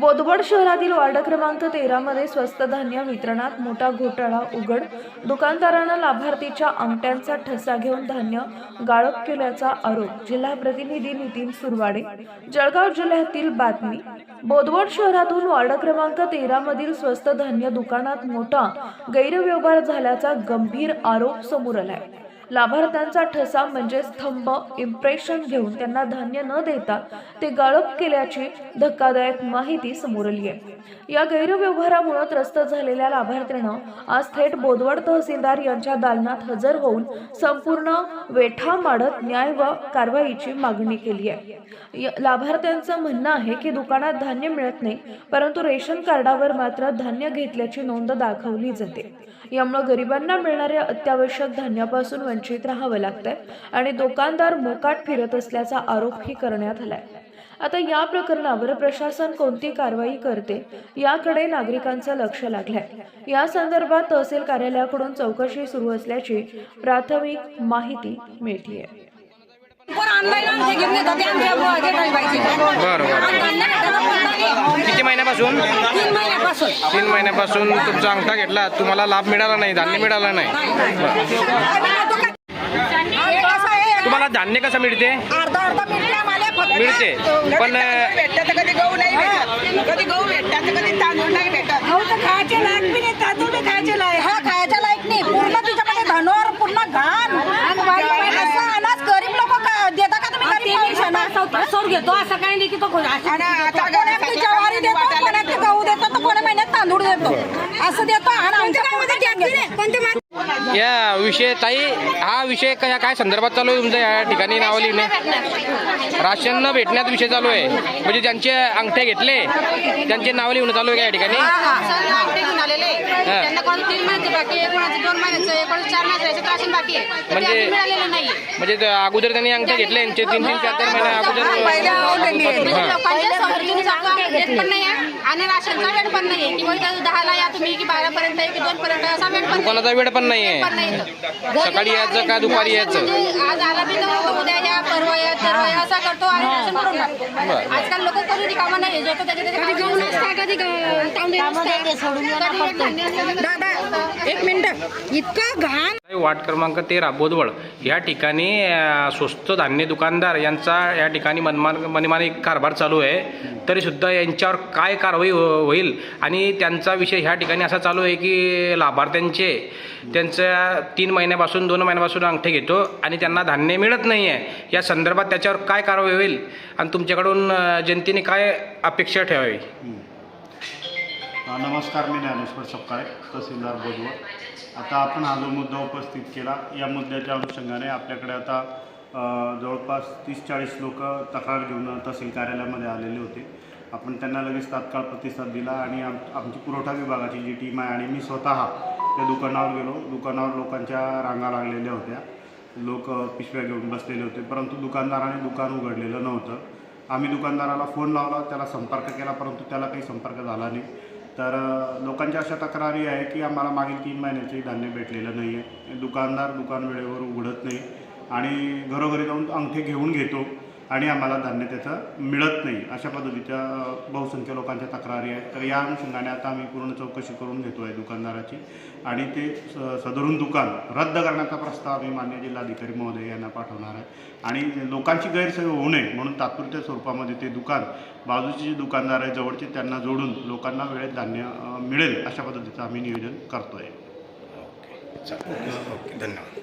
बोदवड शहरातील वार्ड क्रमांक तेरामध्ये स्वस्त धान्य वितरणात मोठा घोटाळा उघड. दुकानदारांना लाभार्थीच्या अंगठ्यांचा ठसा घेऊन धान्य गाळप केल्याचा आरोप. जिल्हा प्रतिनिधी नितीन सुरवाडे. जळगाव जिल्ह्यातील बातमी. बोदवड शहरातून वार्ड क्रमांक तेरामधील स्वस्त धान्य दुकानात मोठा गैरव्यवहार झाल्याचा गंभीर आरोप समोर आलाय. लाभार्थ्यांचा ठसा म्हणजे स्तंभ इम्प्रेशन घेऊन त्यांना धान्य न देता ते गाळप केल्याची धक्कादायक माहिती समोर आली आहे. या गैरव्यवहारामुळे त्रस्त झालेल्या लाभार्थ्यानं आज थेट बोदवड तहसीलदार यांच्या दालनात हजर होऊन संपूर्ण वेठा माडत न्याय व कारवाईची मागणी केली आहे. लाभार्थ्यांचं म्हणणं आहे की दुकानात धान्य मिळत नाही परंतु रेशन कार्डावर मात्र धान्य घेतल्याची नोंद दाखवली जाते. यामुळे गरिबांना मिळणाऱ्या अत्यावश्यक धान्यापासून वंचित राहावं लागतंय आणि दुकानदार मोकाट फिरत असल्याचा आरोपही करण्यात आलाय. आता या प्रकरणावर प्रशासन कोणती कारवाई करते याकडे नागरिकांचं लक्ष लागलंय. या संदर्भात तहसील कार्यालयाकडून चौकशी सुरू असल्याची प्राथमिक माहिती मिळतीये. किती महिन्यापासून? तीन महिन्यापासून. तुमचा अंगठा घेतला तुम्हाला लाभ मिळाला नाही धान्य मिळालं नाही. तुम्हाला धान्य कसं मिळते? अर्धा अर्धा मिनिट आम्हाला फक्त. मिळते. पण भेटतात तर कधी गहू नाही भेटत. कधी गहू भेटतात तर कधी तांदूळ नाही भेटत. गहू तर खायचे लायक बी नाही तांदूळ बी खायचे लायक. हा खायच्या लायक नाही. पूर्ण धनवर पूर्ण घाण. असं अनाज गरीब लोक देता का तुम्ही? घेतो असं काही नाही की तो आणि आता कोणाक ती ज्वारी देतो गहू देतो तर कोणा महिन्यात तांदूळ देतो. असं देतो आणि आमच्या या विषय ताई हा विषय काय काय संदर्भात चालू आहे? तुमच्या या ठिकाणी नाव लिहिणे? राशन न भेटण्यात विषय चालू आहे. म्हणजे ज्यांचे अंगठे घेतले त्यांचे नाव लिहून चालू आहे का या ठिकाणी? म्हणजे- म्हणजे अगोदर त्यांनी अंगठे घेतले यांचे तीन तीन चार चार महिने अगोदर आणि राशनचा रेट पण नाही आहे. की म्हणजे दहाला या तुम्ही की बारा पर्यंत आहे की दोन पर्यंत असा रेट पण नाही. दुकानाचा वेळ पण नाही पण नाही आहे इथं. सकाळी यायचं का दुपारी यायचं? म्हणजे आज आला बी तर उद्या या परवा या तेरवा या असा करतो आणि राशन करून टाकतो. आजकाल लोक कधी रिकामा नाही जो तो त्याच्या त्याच्या कामात गहू नसता कधी तांदूळ दादा एक मिनिट. इतकं घाण वार्ड क्रमांक तेरा बोदवळ या ठिकाणी स्वस्त धान्य दुकानदार यांचा या ठिकाणी मनमान मनमानी कारभार चालू आहे. तरीसुद्धा यांच्यावर काय कारवाई हो- होईल आणि त्यांचा विषय ह्या ठिकाणी असा चालू आहे की लाभार्थ्यांचे त्यांच्या तीन महिन्यापासून दोन महिन्यापासून अंगठे घेतो आणि त्यांना धान्य मिळत नाही आहे या संदर्भात त्याच्यावर काय कारवाई होईल आणि तुमच्याकडून अ, जनतेने काय अपेक्षा ठेवावी? नमस्कार मी ज्ञानेश्वर सपकाळे तहसीलदार बोजवळ आता आपण हा जो मुद्दा उपस्थित केला या मुद्द्याच्या अनुषंगाने आपल्याकडे आता जवळपास तीस चाळीस लोक तक्रार घेऊन तहसील कार्यालयामध्ये आलेले होते. आपण त्यांना लगेच तात्काळ प्रतिसाद दिला आणि आम आमची पुरवठा विभागाची जी टीम आहे आणि मी स्वतः त्या दुकानावर गेलो. दुकानावर लोकांच्या रांगा लागलेल्या होत्या. लोक पिशव्या घेऊन बसलेले होते परंतु दुकानदाराने दुकान उघडलेलं नव्हतं. आम्ही दुकानदाराला फोन लावला त्याला संपर्क केला परंतु त्याला काही संपर्क झाला नाही. तर लोकांच्या अशा तक्रारी आहे की आम्हाला मागील तीन महिन्याचे धान्य भेटलेलं नाही आहे दुकानदार दुकान वेळेवर उघडत नाही. आणि घरोघरी जाऊन अंगठे घेऊन घेतो. आणि आम्हाला धान्य त्याचं मिळत नाही अशा पद्धतीच्या बहुसंख्य लोकांच्या तक्रारी आहेत. तर या अनुषंगाने आता आम्ही पूर्ण चौकशी करून घेतो आहे दुकानदाराची. आणि ते स सदरून दुकान रद्द करण्याचा प्रस्ताव आम्ही मान्य जिल्हाधिकारी महोदय यांना पाठवणार आहे. आणि लोकांची गैरसोय होऊ नये म्हणून तात्पुरत्या स्वरूपामध्ये ते दुकान बाजूचे जे दुकानदार आहे जवळचे त्यांना जोडून लोकांना वेळेत धान्य मिळेल अशा पद्धतीचं आम्ही नियोजन करतो आहे ओके. धन्यवाद.